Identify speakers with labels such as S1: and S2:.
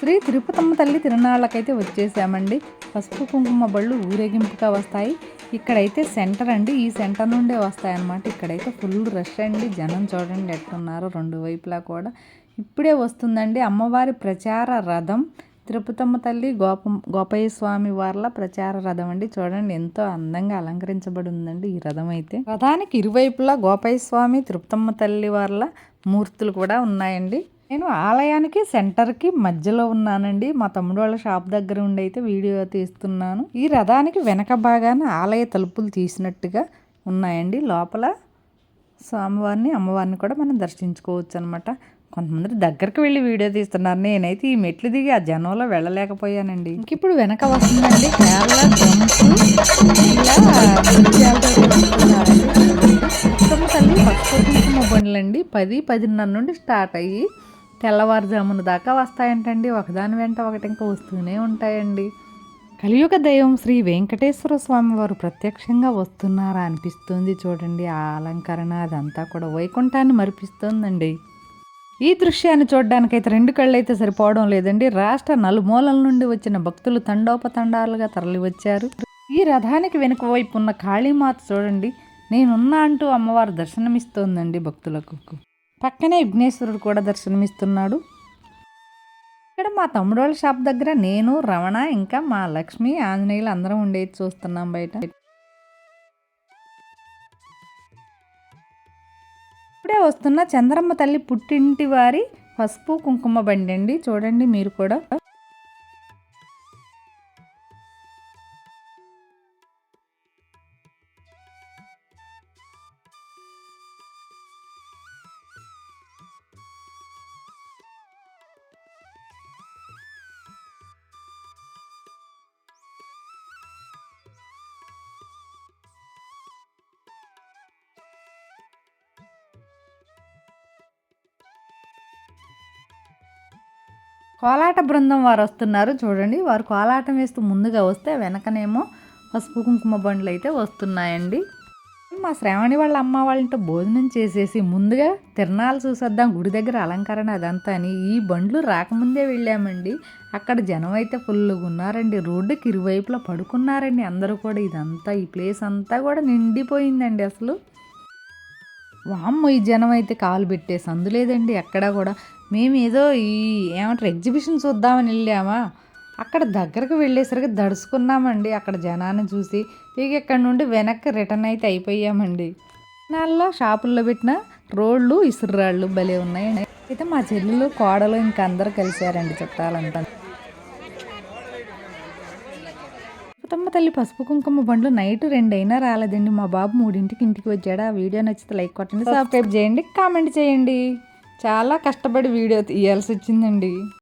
S1: శ్రీ తిరుపతమ్మ తల్లి తిరునాళ్ళకైతే వచ్చేసామండి. పసుపు కుంకుమ బళ్ళు ఊరేగింపుగా వస్తాయి. ఇక్కడైతే సెంటర్ అండి. ఈ సెంటర్ నుండే వస్తాయన్నమాట. ఇక్కడైతే ఫుల్ రష్ అండి. జనం చూడండి ఎట్టున్నారు రెండు వైపులా కూడా. ఇప్పుడే వస్తుందండి అమ్మవారి ప్రచార రథం. తిరుపతమ్మ తల్లి గోప గోపయ్య స్వామి వార్ల ప్రచార రథం అండి. చూడండి ఎంతో అందంగా అలంకరించబడి ఉందండి ఈ రథం అయితే రథానికి ఇరువైపులా గోపయ్య స్వామి తిరుపతమ్మ తల్లి వార్ల మూర్తులు కూడా ఉన్నాయండి. నేను ఆలయానికి సెంటర్కి మధ్యలో ఉన్నానండి. మా తమ్ముడు వాళ్ళ షాప్ దగ్గర ఉండి అయితే వీడియో తీస్తున్నాను. ఈ రథానికి వెనక భాగాన ఆలయ తలుపులు తీసినట్టుగా ఉన్నాయండి. లోపల స్వామివారిని అమ్మవారిని కూడా మనం దర్శించుకోవచ్చు అనమాట కొంతమంది దగ్గరికి వెళ్ళి వీడియో తీస్తున్నారు. నేనైతే ఈ మెట్లు దిగి ఆ జనంలో వెళ్ళలేకపోయానండి. ఇంక ఇప్పుడు వెనక వస్తుందండి. కేరళ డ్రమ్స్ ఇలా తల్లి పసుపు కుంకుమ బండ్లండి. పది పదిన్నర నుండి స్టార్ట్ అయ్యి తెల్లవారుజామున దాకా వస్తాయంటండి. ఒకదాని వెంట ఒకటి ఇంకా వస్తూనే ఉంటాయండి. కలియుగ దైవం శ్రీ వెంకటేశ్వర స్వామి వారు ప్రత్యక్షంగా వస్తున్నారా అనిపిస్తుంది చూడండి. ఆ అలంకరణ అదంతా కూడా వైకుంఠాన్ని మరిపిస్తోందండి. ఈ దృశ్యాన్ని చూడడానికైతే రెండు కళ్ళు అయితే సరిపోవడం లేదండి. రాష్ట్ర నలుమూలల నుండి వచ్చిన భక్తులు తండోపతండాలుగా తరలివచ్చారు. ఈ రథానికి వెనుక వైపు ఉన్న కాళీమాత చూడండి. నేనున్నా అంటూ అమ్మవారు దర్శనమిస్తోందండి భక్తులకు. పక్కనే విఘ్నేశ్వరుడు కూడా దర్శనమిస్తున్నాడు. ఇక్కడ మా తమ్ముడు వాళ్ళ షాప్ దగ్గర నేను రమణ ఇంకా మా లక్ష్మి ఆంజనేయులు అందరం ఉండేది చూస్తున్నాం బయట. ఇప్పుడే వస్తున్న చంద్రమ్మ తల్లి పుట్టింటి వారి పసుపు కుంకుమ బండి అండి. చూడండి మీరు కూడా. కోలాట బృందం వారు వస్తున్నారు చూడండి. వారు కోలాటం వేస్తూ ముందుగా వస్తే వెనకనేమో పసుపు కుంకుమ బండ్లు అయితే వస్తున్నాయండి. మా శ్రావణి వాళ్ళ అమ్మ వాళ్ళతో భోజనం చేసేసి ముందుగా తిరణాలు చూసేద్దాం గుడి దగ్గర అలంకరణ అదంతా అని ఈ బండ్లు రాకముందే వెళ్ళామండి. అక్కడ జనం అయితే ఫుల్గా ఉన్నారండి. రోడ్డుకి ఇరువైపులా పడుకున్నారండి అందరూ కూడా. ఇదంతా ఈ ప్లేస్ అంతా కూడా నిండిపోయిందండి అసలు. వామ్మో ఈ జనం అయితే కాలు పెట్టేసి అందులేదండి ఎక్కడా కూడా. మేము ఏదో ఈ ఏమంటారు ఎగ్జిబిషన్ చూద్దామని వెళ్ళామా? అక్కడ దగ్గరకు వెళ్ళేసరికి దడుచుకున్నామండి అక్కడ జనాన్ని చూసి. ఇక ఇక్కడ నుండి వెనక్కి రిటర్న్ అయితే అయిపోయామండి. నాల్లో షాపుల్లో పెట్టిన రోడ్లు ఇసురాళ్ళు భలే ఉన్నాయి అయితే మా చెల్లెలు కోడలు ఇంకా అందరు కలిశారండి చుట్టాలంతా. కుటుంబ తల్లి పసుపు కుంకుమ బండ్లు నైట్ రెండైనా రాలేదండి. మా బాబు మూడింటికి ఇంటికి వచ్చాడు. ఆ వీడియో నచ్చితే లైక్ కొట్టండి సబ్స్క్రైబ్ చేయండి కామెంట్ చేయండి. చాలా కష్టపడి వీడియో తీయాల్సి వచ్చిందండి.